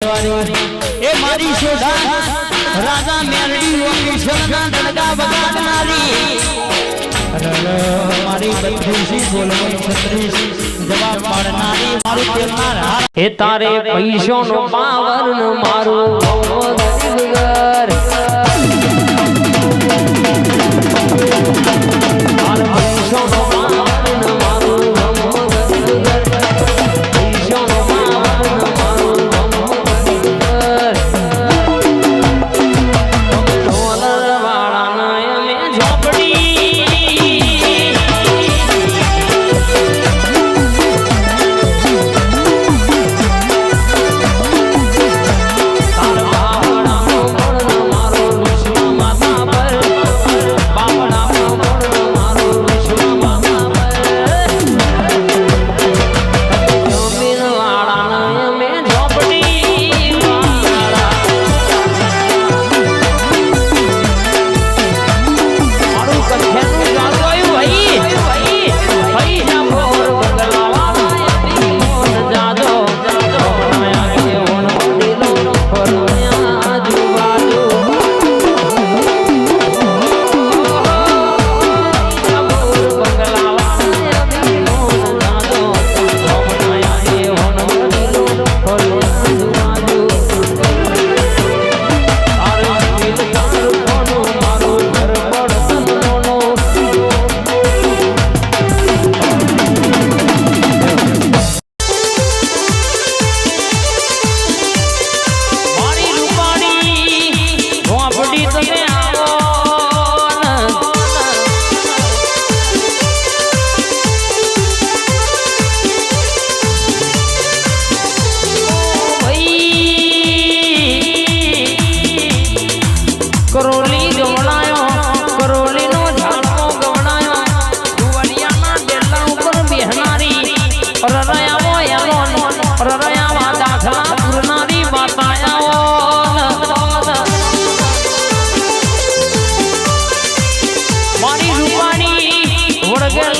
એ મારી શોધા રાજા મેરડી ઓકેશ્વરના દડકા વગાડનારી. મારી બંધુસી બોલવાની છત્રીસ જવાબ પાડનારી, મારું હાર હે તારે પૈસો નો પાવર ન મારું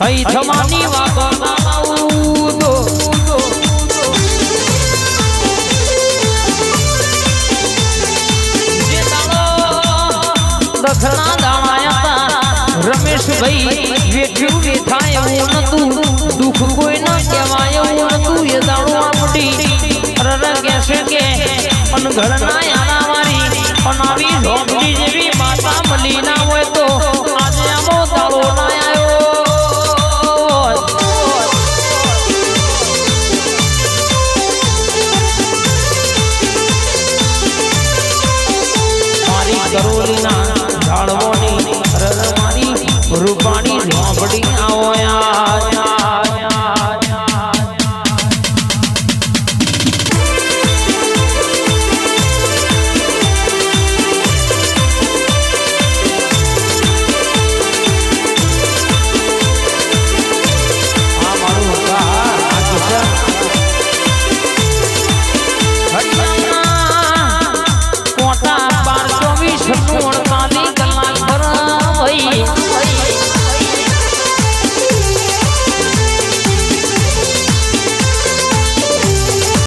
હઈ થવાની વાતો દખણા દાણાયા રમેશભાઈ વેઠ્યું વેઠાય એવું કે અન ઘરના યાના મારી પણ આવી જેવી માતા મળી